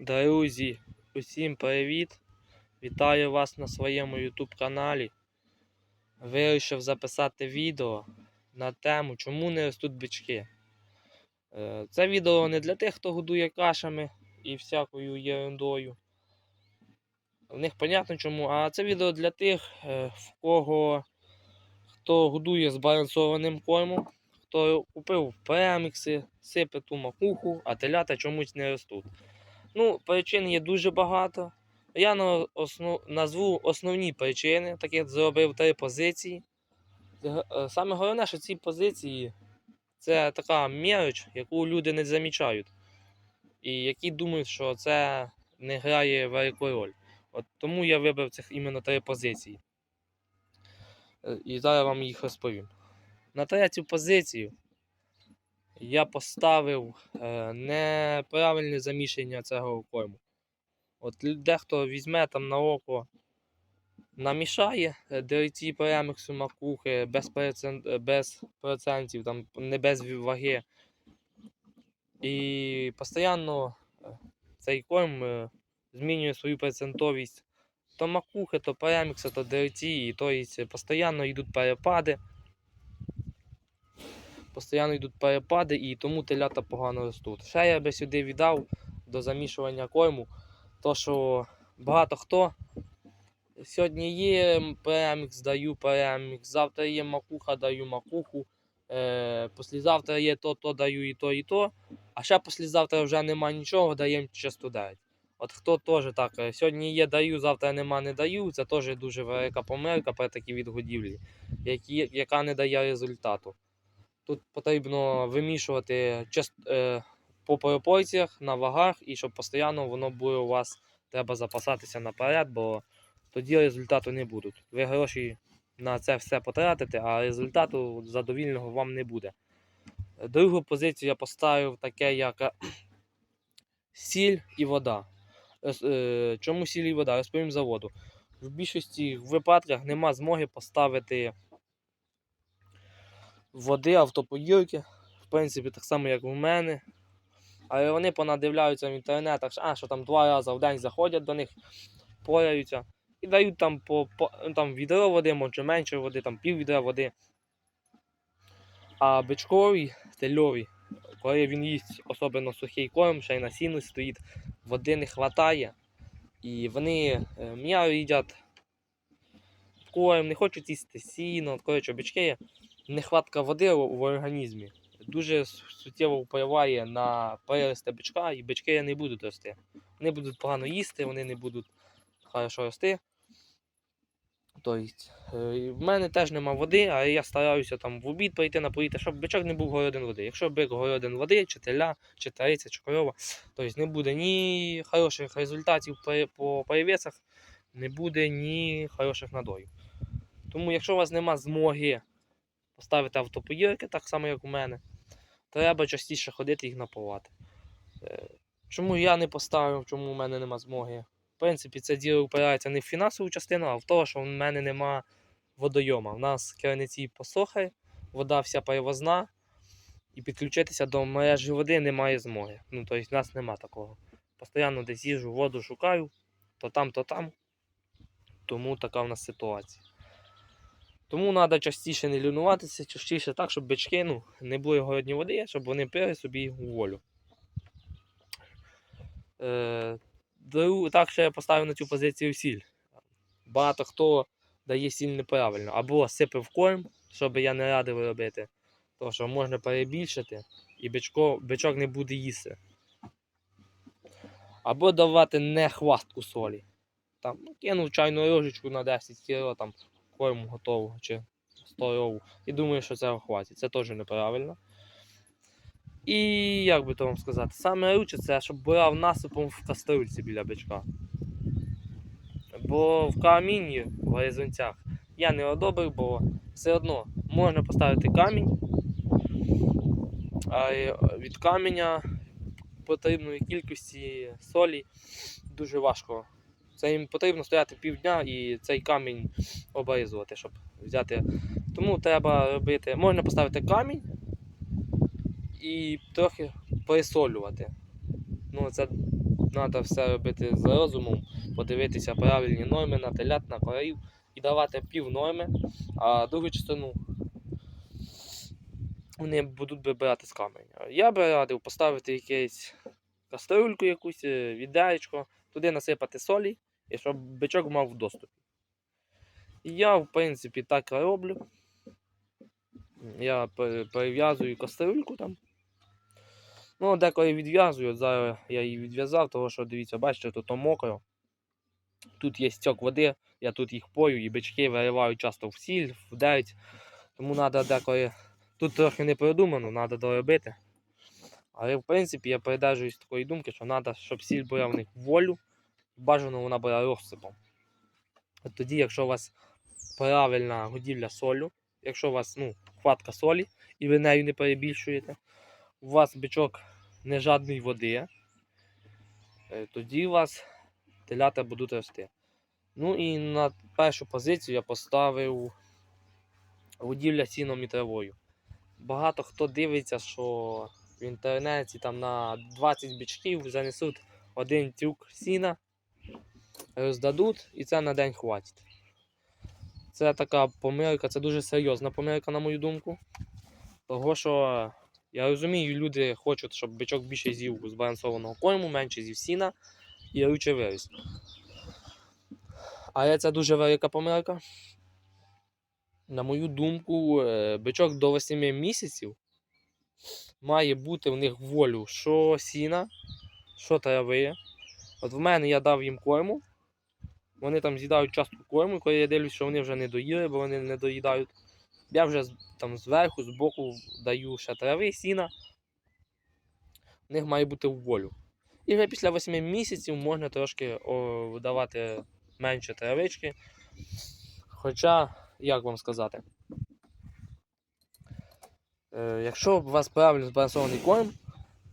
Друзі, усім привіт! Вітаю вас на своєму YouTube каналі. Вирішив записати відео на тему, чому не ростуть бички. Е, Це відео не для тих, хто годує кашами і всякою ерундою. В них понятно чому, а це відео для тих, е, в кого хто годує збалансованим кормом, хто купив премікси, сипе ту макуху, а телята чомусь не ростуть. Ну, причин є дуже багато. Я назву основні причини, так як зробив три позиції. Е, Саме головне, що ці позиції це така мелоч, яку люди не замічають. І які думають, що це не грає велику роль. От тому я вибрав цих іменно три позиції. Е, І зараз вам їх розповім. На третю позицію я поставив е, неправильне заміщення цього корму. От дехто візьме там на око, намішає е, деревці перемиксу макухи без, процент, без процентів, там, не без ваги. І постійно е, цей корм змінює свою процентовість то макухи, то перемікса, то деревці, і то постійно йдуть перепади. Постійно йдуть перепади і тому телята погано ростуть. Ще я би сюди віддав до замішування корму, то що багато хто сьогодні є перемікс, даю перемікс, завтра є макуха, даю макуху, е, післязавтра є то, то даю і то, і то, а ще післязавтра вже нема нічого, даємо часто дають. От хто теж так, е, сьогодні є даю, завтра нема не даю, це теж дуже велика помилка при такій відгодівлі, яка не дає результату. Тут потрібно вимішувати е, по пропорціях на вагах і щоб постійно воно було у вас треба запасатися наперед, бо тоді результату не будуть. Ви гроші на це все потратите, а результату задовільного вам не буде. Другу позицію я поставив таке, як сіль і вода. Е, Чому сіль і вода? Розповім за воду. В більшості випадках нема змоги поставити води автопоїлки. В принципі, так само, як у мене. Але вони понадивляються в інтернетах, а, що там два рази в день заходять до них, поряються і дають там по, по там відро води, може менше води, там пів відра води. А бичковий, тельовий, коли він їсть особливо сухий корм, ще й на сіну стоїть, води не вистачає. І вони е, м'яу їдять корм, не хочуть їсти сіно, коротше, бички нехватка води в організмі дуже суттєво впливає на перерости бичка, і бички не будуть рости. Вони будуть погано їсти, вони не будуть хорошо рости. Тобто, е, в мене теж нема води, а я стараюся там в обід прийти напоїти, щоб бичок не був голоден води. Якщо бик голоден води, чи теля, чи тариця, чи корова, тобто не буде ні хороших результатів по перевесах, не буде ні хороших надоїв. Тому, якщо у вас нема змоги поставити автопоїрки, так само, як у мене, треба частіше ходити їх напувати. Е, Чому я не поставив, чому у мене нема змоги? В принципі, це діло впирається не в фінансову частину, а в те, що в мене нема водойома. У нас керниці посохи, вода вся перевозна, і підключитися до мережі води немає змоги. Ну, тобто, в нас нема такого. Постоянно десь їжу, воду шукаю, то там, то там. Тому така в нас ситуація. Тому треба частіше не лінуватися, частіше так, щоб бички ну, не були голодні води, щоб вони пили собі волю. Е, так ще я поставив на цю позицію сіль. Багато хто дає сіль неправильно. Або сипе в корм, що би я не радив робити, тому що можна перебільшити і бичко, бичок не буде їсти. Або давати не хвастку солі. Там, ну, кинув чайну ложечку на 10 кг, там корму готового чи сторову. І думаю, що цього хватить. Це теж неправильно. І як би то вам сказати, саме лучше це, щоб бурав насипом в каструльці біля бичка. Бо в камінні в горизонтях я не одобрив, бо все одно можна поставити камінь, а від каменя потрібної кількості солі дуже важко. Це їм потрібно стояти півдня і цей камінь обрізувати, щоб взяти. Тому треба робити. Можна поставити камінь і трохи присолювати. Ну, це треба все робити з розумом, подивитися правильні норми на телят, на корів і давати пів норми, а другу частину вони будуть брати з каменя. Я би радив поставити якесь кастрюльку якусь, е, відеречко, туди насипати солі, і щоб бичок мав в доступі. Я, в принципі, так роблю. Я пере- перев'язую кастрюльку там. Ну, деколи відв'язую, зараз я її відв'язав, тому що дивіться, бачите, тут мокро. Тут є стік води, я тут їх пою, і бички виривають часто в сіль, в дерть. Тому треба деколи. Тут трохи не продумано, треба доробити. Але в принципі я придержуюсь такої думки, що треба, щоб сіль була в них волю, бажано вона була розсипом. От тоді, якщо у вас правильна годівля солю, якщо у вас ну, хватка солі і ви нею не перебільшуєте, у вас бичок не жадний води, е, тоді у вас телята будуть рости. Ну і на першу позицію я поставив годівля сіном і травою. Багато хто дивиться, що в інтернеті там на 20 бичків занесуть один тюк сіна, роздадуть, і це на день хватить. Це така помилка, це дуже серйозна помилка, на мою думку. Того, що я розумію, люди хочуть, щоб бичок більше з'їв збалансованого корму, менше з'їв сіна і руче виріс. Але це дуже велика помилка. На мою думку, е, бичок до 8 місяців має бути в них волю що сіна, що трави. От в мене я дав їм корму. Вони там з'їдають частку корму, коли я дивлюсь, що вони вже не доїли, бо вони не доїдають. Я вже там зверху, збоку даю ще трави, сіна. В них має бути в волю. І вже після 8 місяців можна трошки о, давати менше травички. Хоча, як вам сказати, е, якщо у вас правильно збалансований корм,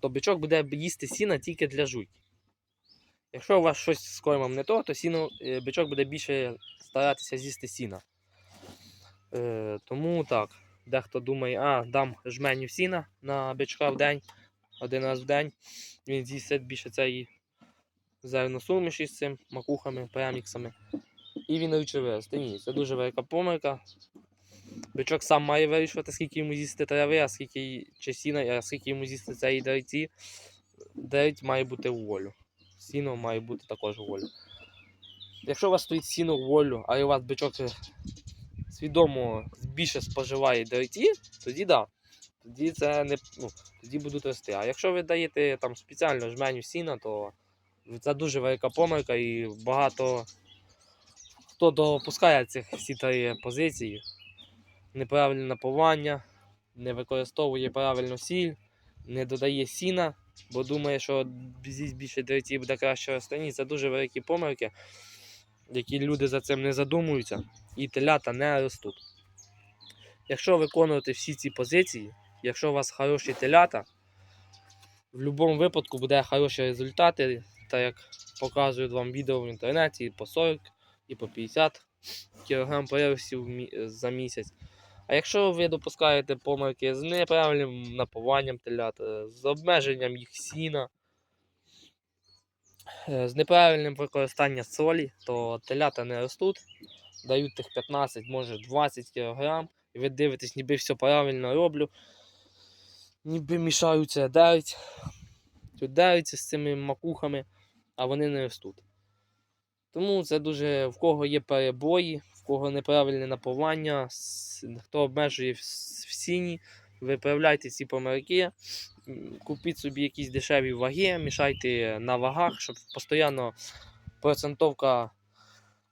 то бичок буде їсти сіна тільки для жуйки. Якщо у вас щось з кормом не то, то сіно, е, бичок буде більше старатися з'їсти сіна. Е, тому так, дехто думає, а, дам жменю сіна на бичка в день, один раз в день. Він з'їсть більше цієї зерносуміші з цим макухами, преміксами. І він руче виросте. Ні, це дуже велика помилка. Бичок сам має вирішувати, скільки йому з'їсти трави, а скільки чи сіна, а скільки йому з'їсти цієї дерці. Дерть має бути в волю. Сіно має бути також волю. Якщо у вас стоїть сіно волю, а у вас бичок е, свідомо більше споживає дерті, тоді да. Тоді це не ну, тоді будуть рости. А якщо ви даєте там спеціально жменю сіна, то це дуже велика помилка і багато хто допускає цих всі три позиції. Неправильне напування, не використовує правильно сіль, не додає сіна, бо думає, що з'їсть більше дерті буде краще рости. Це дуже великі помилки, які люди за цим не задумуються, і телята не ростуть. Якщо виконувати всі ці позиції, якщо у вас хороші телята, в будь-якому випадку буде хороші результати, так як показують вам відео в інтернеті і по 40, і по 50 кг переростів за місяць. А якщо ви допускаєте помилки з неправильним напуванням телят, е, з обмеженням їх сіна, е, з неправильним використанням солі, то телята не ростуть, дають тих 15, може 20 кг, і ви дивитесь, ніби все правильно роблю, ніби мішаються дерть, тут з цими макухами, а вони не ростуть. Тому це дуже в кого є перебої, в кого неправильне напування, с- хто обмежує в сіні, виправляйте ці помилки, купіть собі якісь дешеві ваги, мішайте на вагах, щоб постійно процентовка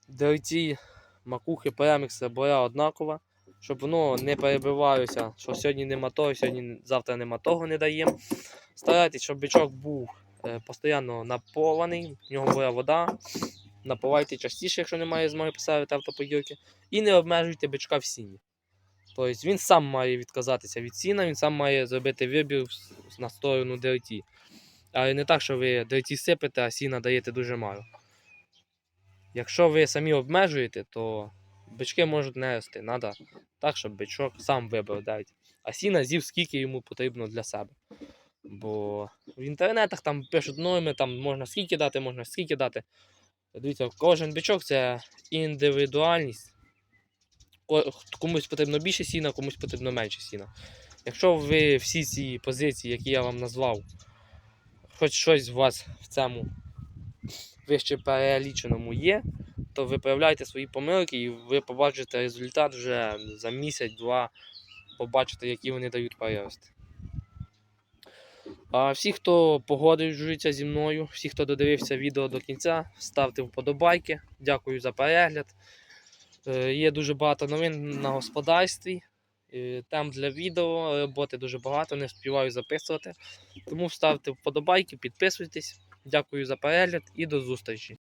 дерті, макухи, перемікса була однакова, щоб воно не перебивалося, що сьогодні нема того, сьогодні завтра нема того не даємо. Старайтесь, щоб бичок був е, постійно напований, в нього була вода. Напивайте частіше, якщо немає змоги поставити автоподілки, і не обмежуйте бичка в сіні. Тобто він сам має відказатися від сіна, він сам має зробити вибір на сторону дерті. Але не так, що ви дерті сипете, а сіна даєте дуже мало. Якщо ви самі обмежуєте, то бички можуть не рости. Треба так, щоб бичок сам вибрав дерті. А сіна з'їв скільки йому потрібно для себе. Бо в інтернетах там пишуть норми, там можна скільки дати, можна скільки дати. Дивіться, кожен бичок це індивідуальність. Комусь потрібно більше сіна, комусь потрібно менше сіна. Якщо ви всі ці позиції, які я вам назвав, хоч щось у вас в цьому вище переліченому є, то виправляйте свої помилки і ви побачите результат вже за місяць-два, побачите, які вони дають перерости. А всі, хто погоджується зі мною, всі, хто додивився відео до кінця, ставте вподобайки. Дякую за перегляд. Е, Є дуже багато новин на господарстві. Там для відео, роботи дуже багато, не співаю записувати. Тому ставте вподобайки, підписуйтесь. Дякую за перегляд і до зустрічі.